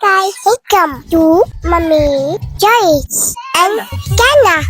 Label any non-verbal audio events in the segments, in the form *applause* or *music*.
guys, welcome to Mommy Joyce and Dana.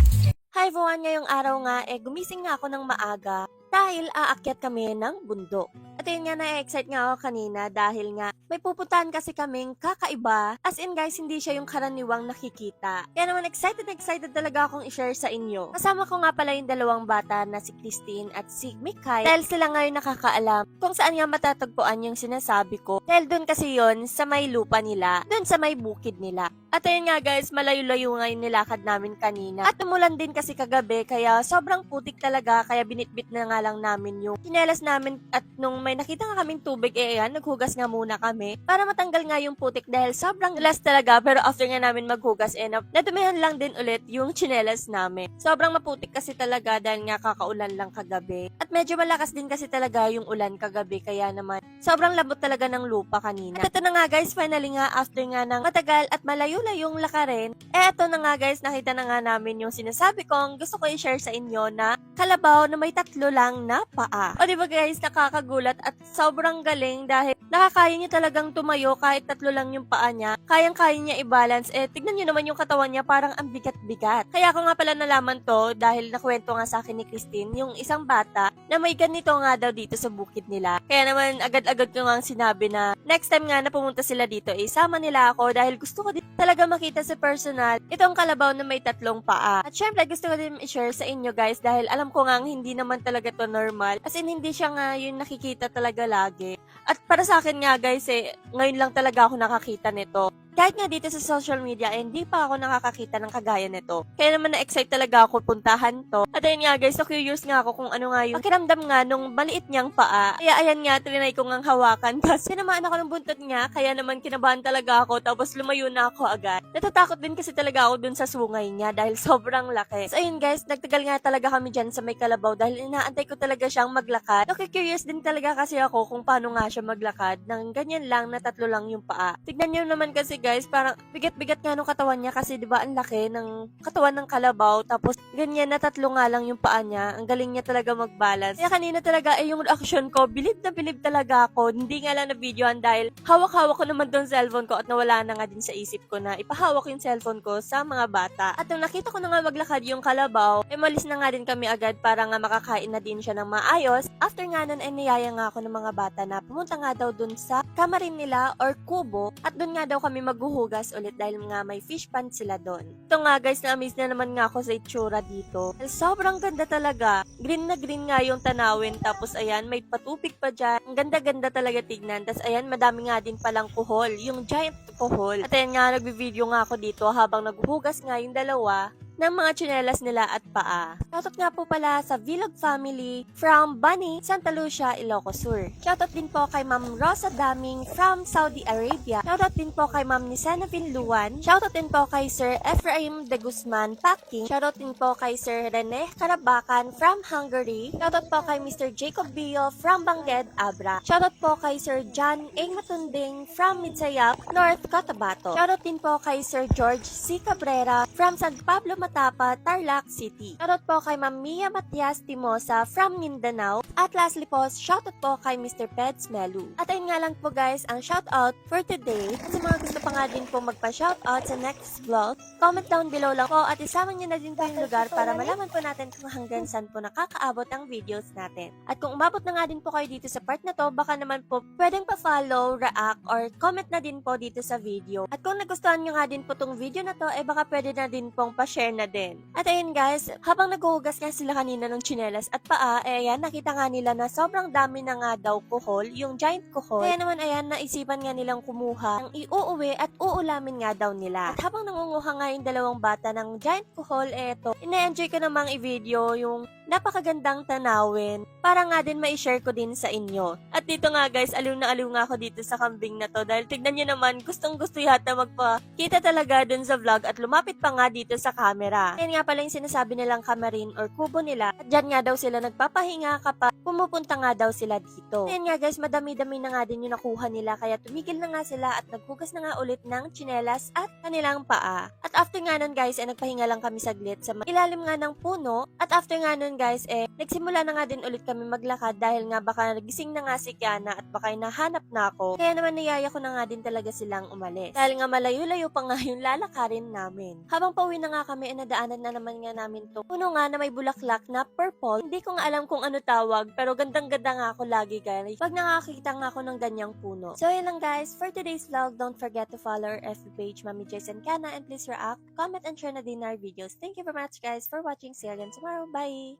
Hi everyone, ngayong araw nga, eh, gumising nga ako ng maaga dahil aakyat kami ng bundok. At yun nga, na-excite nga ako kanina dahil nga may pupuntahan kasi kaming kakaiba. As in guys, hindi siya yung karaniwang nakikita. Kaya naman excited excited talaga akong i-share sa inyo. Kasama ko nga pala yung dalawang bata na si Christine at si Mikay dahil sila ngayon nakakaalam kung saan nga matatagpuan yung sinasabi ko. Dahil doon kasi yon sa may lupa nila, doon sa may bukid nila. At ayun nga guys, malayo-layo nga yung nilakad namin kanina. At umulan din kasi kagabi, kaya sobrang putik talaga, kaya binitbit na nga lang namin yung chinelas namin. At nung may nakita nga kaming tubig, eh ayan, naghugas nga muna kami para matanggal nga yung putik dahil sobrang dulas talaga. Pero after nga namin maghugas, eh, na- nadumihan lang din ulit yung chinelas namin. Sobrang maputik kasi talaga dahil nga kakaulan lang kagabi. At medyo malakas din kasi talaga yung ulan kagabi, kaya naman sobrang labot talaga ng lupa kanina. At ito na nga guys, finally nga after nga ng matagal at malayo-layong lakarin, eh ito na nga guys, nakita na nga namin yung sinasabi kong gusto ko i-share sa inyo na kalabaw na may tatlo lang na paa. O di ba guys, nakakagulat at sobrang galing dahil nakakaya niya talagang tumayo kahit tatlo lang yung paa niya. Kayang-kaya niya i-balance. Eh, tignan niyo naman yung katawan niya parang ang bigat-bigat. Kaya ako nga pala nalaman to dahil nakwento nga sa akin ni Christine, yung isang bata na may ganito nga daw dito sa bukid nila. Kaya naman agad-agad ko nga sinabi na next time nga na pumunta sila dito, eh, sama nila ako dahil gusto ko din talaga makita sa personal itong kalabaw na may tatlong paa. At syempre gusto ko din i-share sa inyo guys dahil alam ko nga hindi naman talaga to normal. As in hindi siya nga yung nakikita talaga lagi. At para sa akin nga guys eh, ngayon lang talaga ako nakakita nito. Kahit nga dito sa social media, eh, hindi pa ako nakakakita ng kagaya nito. Kaya naman na-excite talaga ako puntahan to. At ayun nga guys, so curious nga ako kung ano nga yung pakiramdam nga nung maliit niyang paa. Kaya ayan nga, trinay ko ngang hawakan *laughs* kasi tinamaan ako ng buntot niya. Kaya naman kinabahan talaga ako tapos lumayo na ako agad. Natatakot din kasi talaga ako dun sa sungay niya dahil *laughs* sobrang laki. So ayun guys, nagtagal nga talaga kami dyan sa may kalabaw dahil inaantay ko talaga siyang maglakad. So curious din talaga kasi ako kung paano nga siya maglakad ng ganyan lang na tatlo lang yung paa. Tignan niyo naman kasi guys, parang bigat-bigat nga nung katawan niya kasi 'di ba ang laki ng katawan ng kalabaw tapos ganyan na tatlo nga lang yung paa niya. Ang galing niya talaga mag-balance. Kaya kanina talaga eh yung reaction ko, bilib na bilib talaga ako. Hindi nga lang na videohan dahil hawak-hawak ko naman doon cellphone ko at nawala na nga din sa isip ko na ipahawak yung cellphone ko sa mga bata. At nung nakita ko na nga maglakad yung kalabaw, eh malis na nga din kami agad para nga makakain na din siya ng maayos. After nga nun, eh niyaya nga ako ng mga bata na pumunta nga daw dun sa kamarin nila or kubo at dun nga daw kami maghuhugas ulit dahil nga may fish pan sila doon. Ito nga guys, na-amaze na naman nga ako sa itsura dito. Sobrang ganda talaga. Green na green nga yung tanawin tapos ayan, may patupik pa dyan. Ang ganda-ganda talaga tignan. Tapos ayan, madami nga din palang kuhol. Yung giant kuhol. At ayan nga, nagbi-video nga ako dito habang naghuhugas nga yung dalawa ng mga tsinelas nila at paa. Shoutout nga po pala sa Vlog Family from Bunny, Santa Lucia, Ilocos Sur. Shoutout din po kay Ma'am Rosa Daming from Saudi Arabia. Shoutout din po kay Ma'am Nisanavin Luwan. Shoutout din po kay Sir Ephraim De Guzman Packing. Shoutout din po kay Sir Rene Karabakan from Hungary. Shoutout po kay Mr. Jacob Bio from Bangged, Abra. Shoutout po kay Sir John A. Matunding from Midsayap, North Cotabato. Shoutout din po kay Sir George C. Cabrera from San Pablo Matapa, Tarlac City. Shoutout po kay Ma'am Mia Matias Timosa from Mindanao. At lastly po, shoutout po kay Mr. Peds Melu. At ayun nga lang po guys, ang shoutout for today. At sa mga gusto pa nga din po magpa-shoutout sa next vlog, comment down below lang po at isama nyo na din po yung lugar para malaman po natin kung hanggang saan po nakakaabot ang videos natin. At kung umabot na nga din po kayo dito sa part na to, baka naman po pwedeng pa-follow, react, or comment na din po dito sa video. At kung nagustuhan nyo nga din po tong video na to, eh baka pwede na din pong pa-share na din. At ayun guys, habang naghuhugas nga sila kanina ng chinelas at paa, eh ayan, nakita nga nila na sobrang dami na nga daw kuhol, yung giant kuhol. Kaya naman ayan, naisipan nga nilang kumuha ng iuuwi at uulamin nga daw nila. At habang nangunguha nga yung dalawang bata ng giant kuhol, eto, ina-enjoy ko namang i-video yung napakagandang tanawin para nga din ma-share ko din sa inyo. At dito nga guys, aliw na aliw nga ako dito sa kambing na to dahil tignan nyo naman, gustong gusto yata magpa-kita talaga dun sa vlog at lumapit pa nga dito sa camera. Yan nga pala yung sinasabi nilang kamarin or kubo nila at dyan nga daw sila nagpapahinga kapag pumupunta nga daw sila dito. Yan nga guys, madami-dami na nga din yung nakuha nila kaya tumigil na nga sila at naghugas na nga ulit ng chinelas at kanilang paa. At after nga nun guys, ay nagpahinga lang kami saglit sa ilalim nga ng puno at after nga nun guys, eh, nagsimula na nga din ulit kami maglakad dahil nga baka nagising na nga si Kiana at baka nahanap na ako. Kaya naman niyaya ko na nga din talaga silang umalis. Dahil nga malayo-layo pa nga yung lalakarin namin. Habang pauwi na nga kami, eh, nadaanan na naman nga namin to. Puno nga na may bulaklak na purple. Hindi ko nga alam kung ano tawag, pero gandang-ganda nga ako lagi guys. Pag nakakita nga ako ng ganyang puno. So yun lang guys, for today's vlog, don't forget to follow our FB page, Mami Jason Kana, and please react, comment, and share na din our videos. Thank you very much guys for watching. See you again tomorrow. Bye!